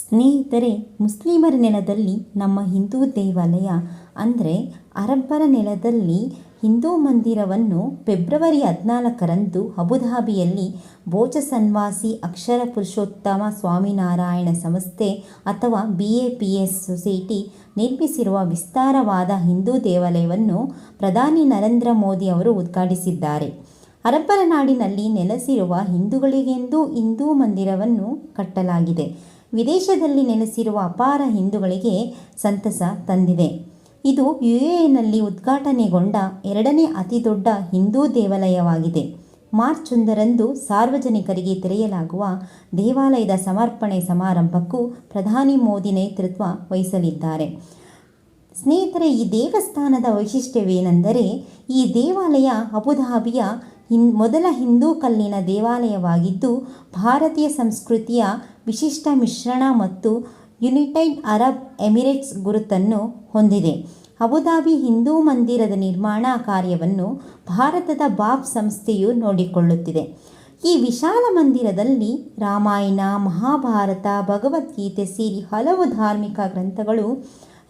ಸ್ನೇಹಿತರೆ, ಮುಸ್ಲಿಮರ ನೆಲದಲ್ಲಿ ನಮ್ಮ ಹಿಂದೂ ದೇವಾಲಯ ಅಂದರೆ ಅರಬ್ಬರ ನೆಲದಲ್ಲಿ ಹಿಂದೂ ಮಂದಿರವನ್ನು ಫೆಬ್ರವರಿ ಹದಿನಾಲ್ಕರಂದು ಅಬುಧಾಬಿಯಲ್ಲಿ ಭೋಜಸನ್ವಾಸಿ ಅಕ್ಷರ ಪುರುಷೋತ್ತಮ ಸ್ವಾಮಿನಾರಾಯಣ ಸಂಸ್ಥೆ ಅಥವಾ B A P S society ನಿರ್ಮಿಸಿರುವ ವಿಸ್ತಾರವಾದ ಹಿಂದೂ ದೇವಾಲಯವನ್ನು ಪ್ರಧಾನಿ ನರೇಂದ್ರ ಮೋದಿ ಅವರು ಉದ್ಘಾಟಿಸಿದ್ದಾರೆ. ಅರಬ್ಬರ ನಾಡಿನಲ್ಲಿ ನೆಲೆಸಿರುವ ಹಿಂದೂಗಳಿಗೆಂದು ಹಿಂದೂ ಮಂದಿರವನ್ನು ಕಟ್ಟಲಾಗಿದೆ. ವಿದೇಶದಲ್ಲಿ ನೆಲೆಸಿರುವ ಅಪಾರ ಹಿಂದೂಗಳಿಗೆ ಸಂತಸ ತಂದಿದೆ. ಇದು ಯು ಎ ಎನ್ನಲ್ಲಿ ಉದ್ಘಾಟನೆಗೊಂಡ ಎರಡನೇ ಅತಿದೊಡ್ಡ ಹಿಂದೂ ದೇವಾಲಯವಾಗಿದೆ. ಮಾರ್ಚ್ ಒಂದರಂದು ಸಾರ್ವಜನಿಕರಿಗೆ ತೆರೆಯಲಾಗುವ ದೇವಾಲಯದ ಸಮರ್ಪಣೆ ಸಮಾರಂಭಕ್ಕೂ ಪ್ರಧಾನಿ ಮೋದಿ ನೇತೃತ್ವ ವಹಿಸಲಿದ್ದಾರೆ. ಸ್ನೇಹಿತರೆ, ಈ ದೇವಸ್ಥಾನದ ವೈಶಿಷ್ಟ್ಯವೇನೆಂದರೆ ಈ ದೇವಾಲಯ ಅಬುಧಾಬಿಯ ಹಿನ್, ಮೊದಲ ಹಿಂದೂ ಕಲ್ಲಿನ ದೇವಾಲಯವಾಗಿದ್ದು, ಭಾರತೀಯ ಸಂಸ್ಕೃತಿಯ ವಿಶಿಷ್ಟ ಮಿಶ್ರಣ ಮತ್ತು ಯುನೈಟೆಡ್ ಅರಬ್ ಎಮಿರೇಟ್ಸ್ ಗುರುತನ್ನು ಹೊಂದಿದೆ. ಅಬುಧಾಬಿ ಹಿಂದೂ ಮಂದಿರದ ನಿರ್ಮಾಣ ಕಾರ್ಯವನ್ನು ಭಾರತದ ಬಾಬ್ ಸಂಸ್ಥೆಯು ನೋಡಿಕೊಳ್ಳುತ್ತಿದೆ. ಈ ವಿಶಾಲ ಮಂದಿರದಲ್ಲಿ ರಾಮಾಯಣ, ಮಹಾಭಾರತ, ಭಗವದ್ಗೀತೆ ಸೇರಿ ಹಲವು ಧಾರ್ಮಿಕ ಗ್ರಂಥಗಳು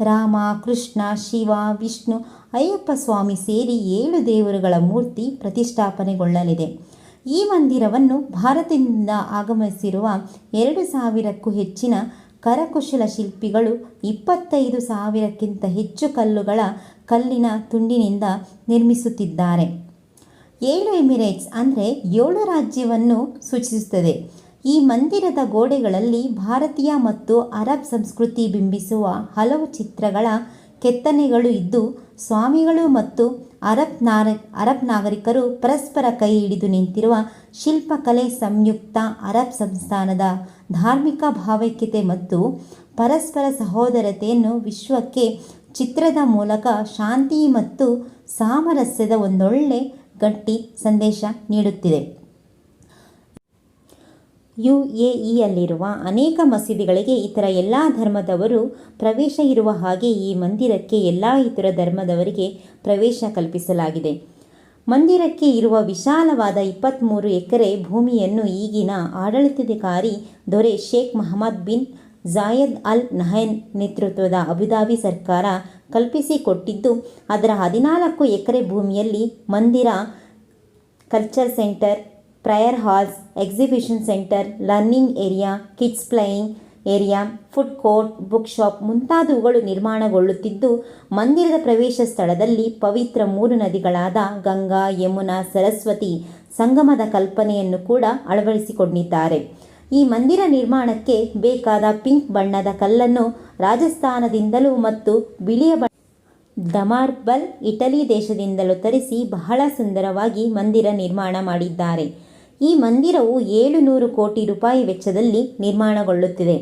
ರಾಮ, ಕೃಷ್ಣ, ಶಿವ, ವಿಷ್ಣು, ಅಯ್ಯಪ್ಪ ಸ್ವಾಮಿ ಸೇರಿ ಏಳು ದೇವರುಗಳ ಮೂರ್ತಿ ಪ್ರತಿಷ್ಠಾಪನೆಗೊಳ್ಳಲಿದೆ. ಈ ಮಂದಿರವನ್ನು ಭಾರತದಿಂದ ಆಗಮಿಸಿರುವ ಎರಡು ಸಾವಿರಕ್ಕೂ ಹೆಚ್ಚಿನ ಕರಕುಶಲ ಶಿಲ್ಪಿಗಳು ಇಪ್ಪತ್ತೈದು ಸಾವಿರಕ್ಕಿಂತ ಹೆಚ್ಚು ಕಲ್ಲುಗಳ ಕಲ್ಲಿನ ತುಂಡಿನಿಂದ ನಿರ್ಮಿಸುತ್ತಿದ್ದಾರೆ. ಏಳು ಎಮಿರೇಟ್ಸ್ ಅಂದರೆ ಏಳು ರಾಜ್ಯವನ್ನು ಸೂಚಿಸುತ್ತದೆ. ಈ ಮಂದಿರದ ಗೋಡೆಗಳಲ್ಲಿ ಭಾರತೀಯ ಮತ್ತು ಅರಬ್ ಸಂಸ್ಕೃತಿ ಬಿಂಬಿಸುವ ಹಲವು ಚಿತ್ರಗಳ ಕೆತ್ತನೆಗಳು ಇದ್ದು, ಸ್ವಾಮಿಗಳು ಮತ್ತು ಅರಬ್ ನಾರ, ಅರಬ್ ನಾಗರಿಕರು ಪರಸ್ಪರ ಕೈ ಹಿಡಿದು ನಿಂತಿರುವ ಶಿಲ್ಪಕಲೆ ಸಂಯುಕ್ತ ಅರಬ್ ಸಂಸ್ಥಾನದ ಧಾರ್ಮಿಕ ಭಾವೈಕ್ಯತೆ ಮತ್ತು ಪರಸ್ಪರ ಸಹೋದರತೆಯನ್ನು ವಿಶ್ವಕ್ಕೆ ಚಿತ್ರದ ಮೂಲಕ ಶಾಂತಿ ಮತ್ತು ಸಾಮರಸ್ಯದ ಒಂದೊಳ್ಳೆ ಗಟ್ಟಿ ಸಂದೇಶ ನೀಡುತ್ತಿದೆ. ಯು ಎ ಇಯಲ್ಲಿರುವ ಅನೇಕ ಮಸೀದಿಗಳಿಗೆ ಇತರ ಎಲ್ಲ ಧರ್ಮದವರು ಪ್ರವೇಶ ಇರುವ ಹಾಗೆ ಈ ಮಂದಿರಕ್ಕೆ ಎಲ್ಲ ಇತರ ಧರ್ಮದವರಿಗೆ ಪ್ರವೇಶ ಕಲ್ಪಿಸಲಾಗಿದೆ. ಮಂದಿರಕ್ಕೆ ಇರುವ ವಿಶಾಲವಾದ ಇಪ್ಪತ್ತ್ಮೂರು ಎಕರೆ ಭೂಮಿಯನ್ನು ಈಗಿನ ಆಡಳಿತಾಧಿಕಾರಿ ದೊರೆ ಶೇಖ್ ಮಹಮ್ಮದ್ ಬಿನ್ ಜಾಯದ್ ಅಲ್ ನಹನ್ ನೇತೃತ್ವದ ಅಬುದಾಬಿ ಸರ್ಕಾರ ಕಲ್ಪಿಸಿಕೊಟ್ಟಿದ್ದು, ಅದರ ಹದಿನಾಲ್ಕು ಎಕರೆ ಭೂಮಿಯಲ್ಲಿ ಮಂದಿರ culture centre prayer halls exhibition centre learning area kids playing area food court book shop ಮುಂತಾದವುಗಳು ನಿರ್ಮಾಣಗೊಳ್ಳುತ್ತಿದ್ದು, ಮಂದಿರದ ಪ್ರವೇಶ ಸ್ಥಳದಲ್ಲಿ ಪವಿತ್ರ ಮೂರು ನದಿಗಳಾದ ಗಂಗಾ, ಯಮುನಾ, ಸರಸ್ವತಿ ಸಂಗಮದ ಕಲ್ಪನೆಯನ್ನು ಕೂಡ ಅಳವಡಿಸಿಕೊಂಡಿದ್ದಾರೆ. ಈ ಮಂದಿರ ನಿರ್ಮಾಣಕ್ಕೆ ಬೇಕಾದ ಪಿಂಕ್ ಬಣ್ಣದ ಕಲ್ಲನ್ನು ರಾಜಸ್ಥಾನದಿಂದಲೂ ಮತ್ತು ಬಿಳಿಯ ಬಣ್ಣ ದಮಾರ್ಬಲ್ ಇಟಲಿ ದೇಶದಿಂದಲೂ ತರಿಸಿ ಬಹಳ ಸುಂದರವಾಗಿ ಮಂದಿರ ನಿರ್ಮಾಣ ಮಾಡಿದ್ದಾರೆ. ಈ ಮಂದಿರವು ಏಳು ನೂರು ಕೋಟಿ ರೂಪಾಯಿ ವೆಚ್ಚದಲ್ಲಿ ನಿರ್ಮಾಣಗೊಳ್ಳುತ್ತಿದೆ.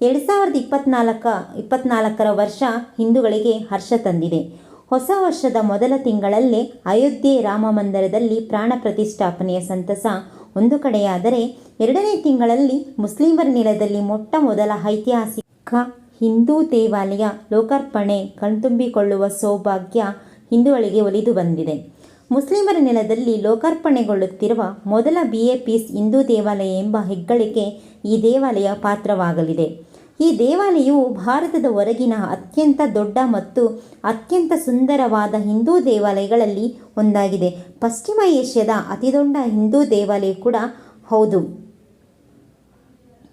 ಎರಡು ಸಾವಿರದ ಇಪ್ಪತ್ನಾಲ್ಕ, ಇಪ್ಪತ್ನಾಲ್ಕರ ವರ್ಷ ಹಿಂದೂಗಳಿಗೆ ಹರ್ಷ ತಂದಿದೆ. ಹೊಸ ವರ್ಷದ ಮೊದಲ ತಿಂಗಳಲ್ಲೇ ಅಯೋಧ್ಯೆ ರಾಮ ಮಂದಿರದಲ್ಲಿ ಪ್ರಾಣ ಪ್ರತಿಷ್ಠಾಪನೆಯ ಸಂತಸ ಒಂದು ಕಡೆಯಾದರೆ ಎರಡನೇ ತಿಂಗಳಲ್ಲಿ ಮುಸ್ಲಿಮರ ನೆಲದಲ್ಲಿ ಮೊಟ್ಟ ಮೊದಲ ಐತಿಹಾಸಿಕ ಹಿಂದೂ ದೇವಾಲಯ ಲೋಕಾರ್ಪಣೆ ಕಣ್ತುಂಬಿಕೊಳ್ಳುವ ಸೌಭಾಗ್ಯ ಹಿಂದೂಗಳಿಗೆ ಒಲಿದು ಬಂದಿದೆ. ಮುಸ್ಲಿಮರ ನೆಲದಲ್ಲಿ ಲೋಕಾರ್ಪಣೆಗೊಳ್ಳುತ್ತಿರುವ ಮೊದಲ ಬಿ ಎ ಪೀಸ್ ಹಿಂದೂ ದೇವಾಲಯ ಎಂಬ ಹೆಗ್ಗಳಿಕೆ ಈ ದೇವಾಲಯ ಪಾತ್ರವಾಗಲಿದೆ. ಈ ದೇವಾಲಯವು ಭಾರತದ ಹೊರಗಿನ ಅತ್ಯಂತ ದೊಡ್ಡ ಮತ್ತು ಅತ್ಯಂತ ಸುಂದರವಾದ ಹಿಂದೂ ದೇವಾಲಯಗಳಲ್ಲಿ ಒಂದಾಗಿದೆ. ಪಶ್ಚಿಮ ಏಷ್ಯಾದ ಅತಿದೊಡ್ಡ ಹಿಂದೂ ದೇವಾಲಯ ಕೂಡ ಹೌದು.